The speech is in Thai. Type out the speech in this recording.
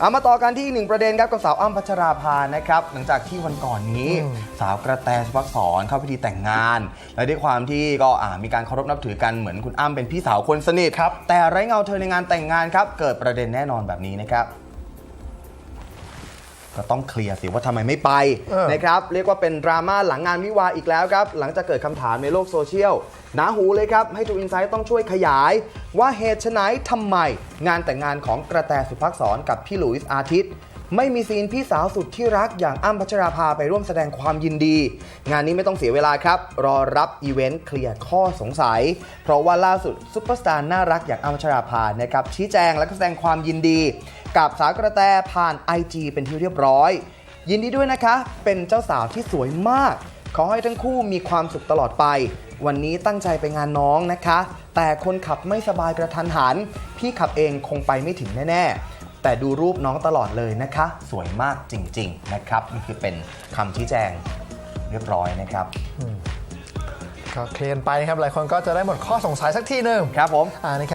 เอามาต่อกันที่อีกหนึ่งประเด็นครับกับสาวอ้ำพัชราภานะครับ หลังจากที่วันก่อนนี้อืมสาวกระแตสุภักษรเข้าพิธีแต่งงาน และด้วยความที่ก็อ่ามีการเคารพนับถือกันเหมือนคุณอ้ำเป็นพี่สาวคนสนิทครับแต่ไร้เงาเธอในงานแต่งงานครับเกิดประเด็นแน่นอนแบบนี้นะครับ ก็ต้องเคลียร์สิว่าทำไมไม่ไปเออ นะครับ เรียกว่าเป็นดราม่าหลังงานวิวาห์อีกแล้วครับ หลังจากเกิดคำถามในโลกโซเชียลหนาหูเลยครับ ให้ทูอินไซต์ต้องช่วยขยาย ว่าเหตุไฉนทำไม งานแต่งงานของกระแตสุภักษรกับพี่หลุยส์อาทิตย์ ไม่มีซีนพี่สาวสุดที่รักอย่างอ้ำพัชราภาไปร่วมแสดงความยินดี งานนี้ไม่ต้องเสียเวลาครับ รอรับอีเวนต์เคลียร์ข้อสงสัย เพราะว่าล่าสุดซุปเปอร์สตาร์น่ารักอย่างอ้ำพัชราภานะครับชี้แจงและก็แสดงความยินดี กับสาวกระแตผ่าน IG เป็นที่เรียบร้อย ยินดีด้วยนะคะ เป็นเจ้าสาวที่สวยมาก ขอให้ทั้งคู่มีความสุขตลอดไป วันนี้ตั้งใจไปงานน้องนะคะ แต่คนขับไม่สบายกระทันหัน พี่ขับเองคงไปไม่ถึงแน่ๆ แต่ดูรูปน้องตลอดเลยนะคะ สวยมากจริง ๆ นะครับนี่คือเป็นคำชี้แจงเรียบร้อยนะครับก็เคลียร์ไปนะครับ หลายคนก็จะได้หมดข้อสงสัยสักทีหนึ่งครับผม อ่านะครับ